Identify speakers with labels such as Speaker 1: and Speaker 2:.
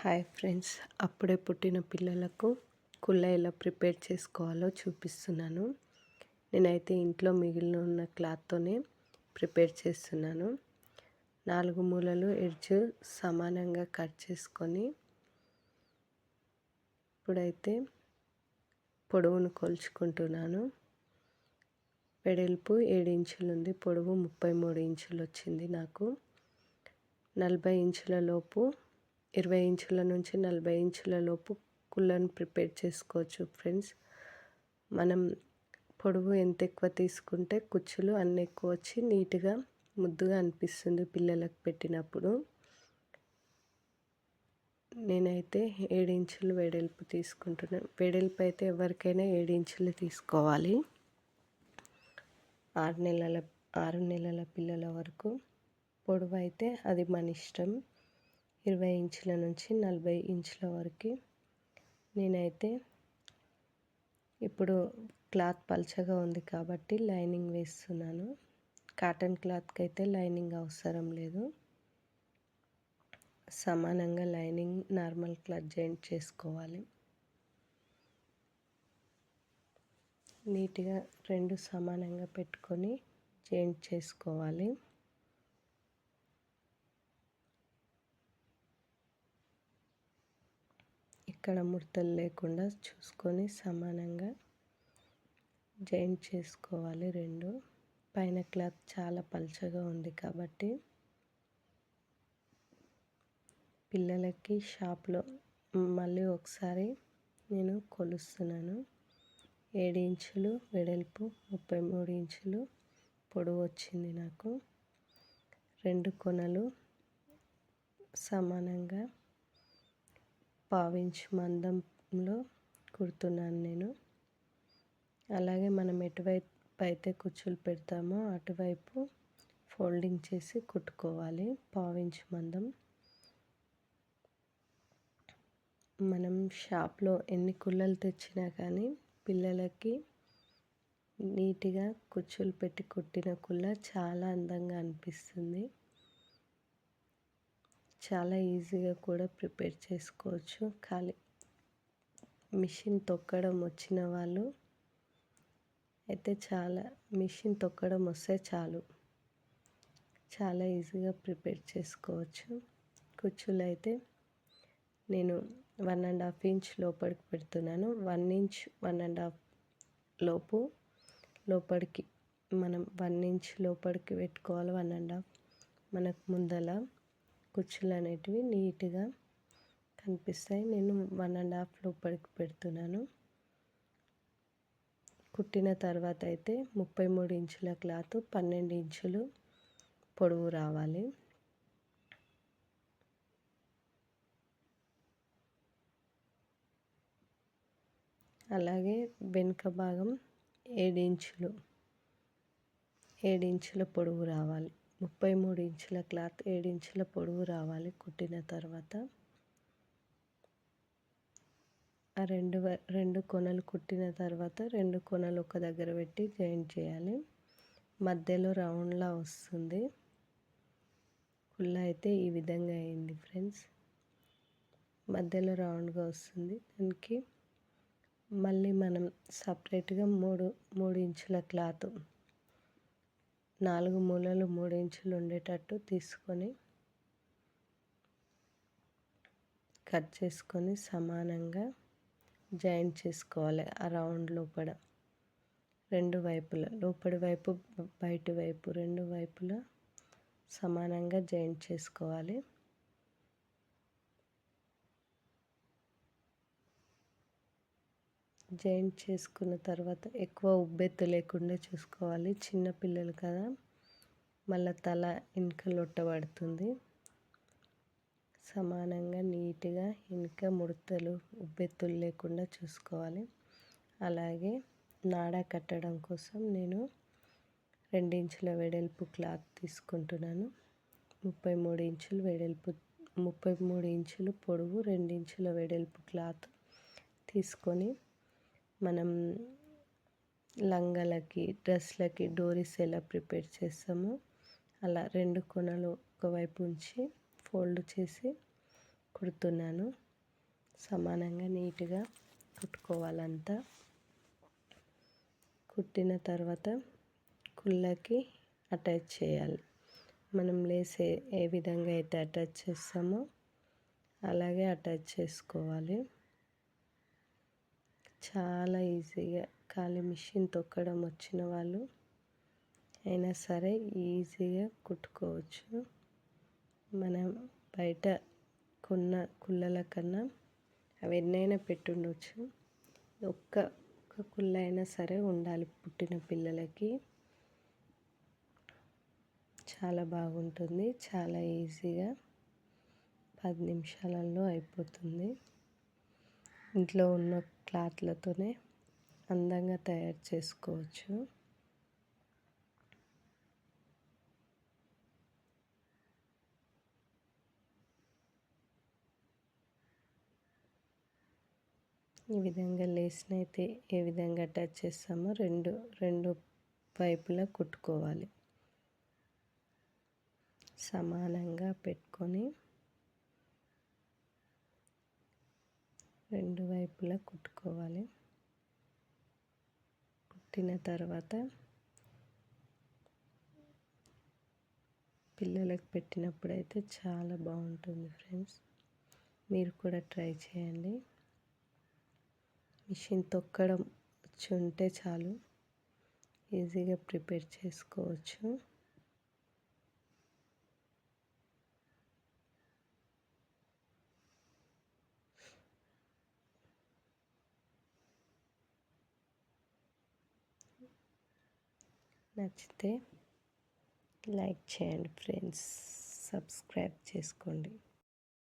Speaker 1: Hi friends. అప్పుడే పుట్టిన పిల్లలకు కుళ్ళ ఎలా ప్రిపేర్ చేసుకోవాలో చూపిస్తున్నాను. నేనైతే ఇంట్లో మిగిలిన ఉన్న క్లాత్తోనే ప్రిపేర్ చేస్తున్నాను. నాలుగు మూలలు ఎడ్జ్ సమానంగా కట్ చేసుకొని ఇప్పుడైతే పొడవును కొలుచుకుంటున్నాను. వెడల్పు ఏడు ఇంచులు ఉంది. పొడవు ముప్పై మూడు ఇంచులు వచ్చింది నాకు. నలభై ఇంచుల లోపు ఇరవై ఇంచుల నుంచి నలభై ఇంచుల లోపు కుళ్ళను ప్రిపేర్ చేసుకోవచ్చు ఫ్రెండ్స్. మనం పొడవు ఎంత ఎక్కువ తీసుకుంటే కుచ్చులు అన్ని ఎక్కువ వచ్చి నీట్గా ముద్దుగా అనిపిస్తుంది పిల్లలకు పెట్టినప్పుడు. నేనైతే ఏడించులు వెడల్పు తీసుకుంటున్నాను వెడల్పు అయితే ఎవరికైనా ఏడించులు తీసుకోవాలి. ఆరు నెలల ఆరు నెలల పిల్లల వరకు పొడవు అయితే అది మన ఇష్టం. ఇరవై ఇంచుల నుంచి నలభై ఇంచుల వరకు. నేనైతే ఇప్పుడు క్లాత్ పల్చగా ఉంది కాబట్టి లైనింగ్ వేస్తున్నాను. కాటన్ క్లాత్కి అయితే లైనింగ్ అవసరం లేదు. సమానంగా లైనింగ్ నార్మల్ క్లాత్ జాయింట్ చేసుకోవాలి. నీట్గా రెండు సమానంగా పెట్టుకొని జాయింట్ చేసుకోవాలి. ఎక్కడ ముడతలు లేకుండా చూసుకొని సమానంగా జాయింట్ చేసుకోవాలి రెండు. పైన క్లాత్ చాలా పల్చగా ఉంది కాబట్టి పిల్లలకి షాప్లో మళ్ళీ ఒకసారి నేను కొలుస్తున్నాను. ఏడు ఇంచులు వెడల్పు ముప్పై మూడు ఇంచులు పొడవు వచ్చింది నాకు. రెండు కొనలు సమానంగా పావించ్ మందంలో కుడుతున్నాను నేను. అలాగే మనం ఎటువైపు అయితే కుచ్చులు పెడతామో అటువైపు ఫోల్డింగ్ చేసి కుట్టుకోవాలి. పావించ్ మందం. మనం షాప్లో ఎన్ని కుళ్ళలు తెచ్చినా కానీ పిల్లలకి నీట్గా కుచ్చులు పెట్టి కుట్టిన కుల్ల చాలా అందంగా అనిపిస్తుంది. చాలా ఈజీగా కూడా ప్రిపేర్ చేసుకోవచ్చు. ఖాళీ మిషన్ తొక్కడం వచ్చిన వాళ్ళు అయితే చాలా మిషన్ తొక్కడం వస్తే చాలు. చాలా ఈజీగా ప్రిపేర్ చేసుకోవచ్చు. కుచ్చులు అయితే నేను వన్ అండ్ హాఫ్ ఇంచ్ లోపలికి పెడుతున్నాను. One inch one and half లోపు లోపలికి మనం వన్ ఇంచ్ లోపలికి పెట్టుకోవాలి. వన్ అండ్ హాఫ్ మనకు ముందల కుచ్చులు అనేటివి నీట్గా కనిపిస్తాయి. నేను వన్ అండ్ హాఫ్ లోపలికి పెడుతున్నాను. కుట్టిన తర్వాత అయితే ముప్పై మూడు ఇంచుల క్లాత్ పన్నెండు ఇంచులు పొడవు రావాలి. అలాగే వెనుక భాగం ఏడించులు ఏడించుల పొడవు రావాలి. ముప్పై మూడు ఇంచుల క్లాత్ ఏడు ఇంచుల పొడవు రావాలి కుట్టిన తర్వాత. ఆ రెండు రెండు కొనలు కుట్టిన తర్వాత రెండు కొనలు ఒక దగ్గర పెట్టి జాయింట్ చేయాలి. మధ్యలో రౌండ్లా వస్తుంది. ఫుల్ అయితే ఈ విధంగా అయింది ఫ్రెండ్స్. మధ్యలో రౌండ్గా వస్తుంది. దానికి మళ్ళీ మనం సపరేట్గా మూడు మూడు ఇంచుల క్లాత్ నాలుగు మూలలు మూడు ఇంచులు ఉండేటట్టు తీసుకొని కట్ చేసుకొని సమానంగా జాయింట్ చేసుకోవాలి ఆ రౌండ్ లోపల. రెండు వైపుల లోపలి వైపు బయటి వైపు రెండు వైపులా సమానంగా జాయింట్ చేసుకోవాలి. జాయింట్ చేసుకున్న తర్వాత ఎక్కువ ఉబ్బెత్తు లేకుండా చూసుకోవాలి. చిన్నపిల్లలు కదా మళ్ళీ తల వెనుక లొట్టబడుతుంది సమానంగా నీట్గా వెనుక ముడతలు ఉబ్బెత్తులు లేకుండా చూసుకోవాలి. అలాగే నాడ కట్టడం కోసం నేను రెండించుల వెడల్పు క్లాత్ తీసుకుంటున్నాను. ముప్పై మూడు ఇంచులు వెడల్పు ముప్పై మూడు ఇంచులు పొడవు రెండించుల వెడల్పు క్లాత్ తీసుకొని మనం లంగాలకి డ్రెస్లకి డోరీస్ ఎలా ప్రిపేర్ చేస్తామో అలా రెండు కొనలు ఒకవైపు ఉంచి ఫోల్డ్ చేసి కుడుతున్నాను. సమానంగా నీట్గా కుట్టుకోవాలంతా. కుట్టిన తర్వాత కుళ్ళకి అటాచ్ చేయాలి. మనం లేసే ఏ విధంగా అయితే అటాచ్ చేస్తామో అలాగే అటాచ్ చేసుకోవాలి. చాలా ఈజీగా ఖాళీ మిషన్ తొక్కడం వచ్చిన వాళ్ళు అయినా సరే ఈజీగా కుట్టుకోవచ్చు. మనం బయట కొన్న కుళ్ళల కన్నా అవి ఎన్నైనా పెట్టుండొచ్చు. ఒక్క ఒక్క కుళ్ళ అయినా సరే ఉండాలి పుట్టిన పిల్లలకి. చాలా బాగుంటుంది చాలా ఈజీగా పది నిమిషాలలో అయిపోతుంది. ఇంట్లో ఉన్న క్లాత్లతోనే అందంగా తయారు చేసుకోవచ్చు. ఈ విధంగా లేస్ని అయితే ఏ విధంగా అటాచ్ చేస్తామో రెండు రెండు వైపులా కుట్టుకోవాలి. సమానంగా పెట్టుకొని రెండు వైపులా కుట్టుకోవాలి. కుట్టిన తర్వాత పిల్లలకు పెట్టినప్పుడైతే చాలా బాగుంటుంది ఫ్రెండ్స్. మీరు కూడా ట్రై చేయండి. మిషన్ తొక్కడం వచ్చి ఉంటే చాలు. ఈజీగా ప్రిపేర్ చేసుకోవచ్చు. నచ్చితే లైక్ చేయండి ఫ్రెండ్స్. సబ్స్క్రైబ్ చేసుకోండి.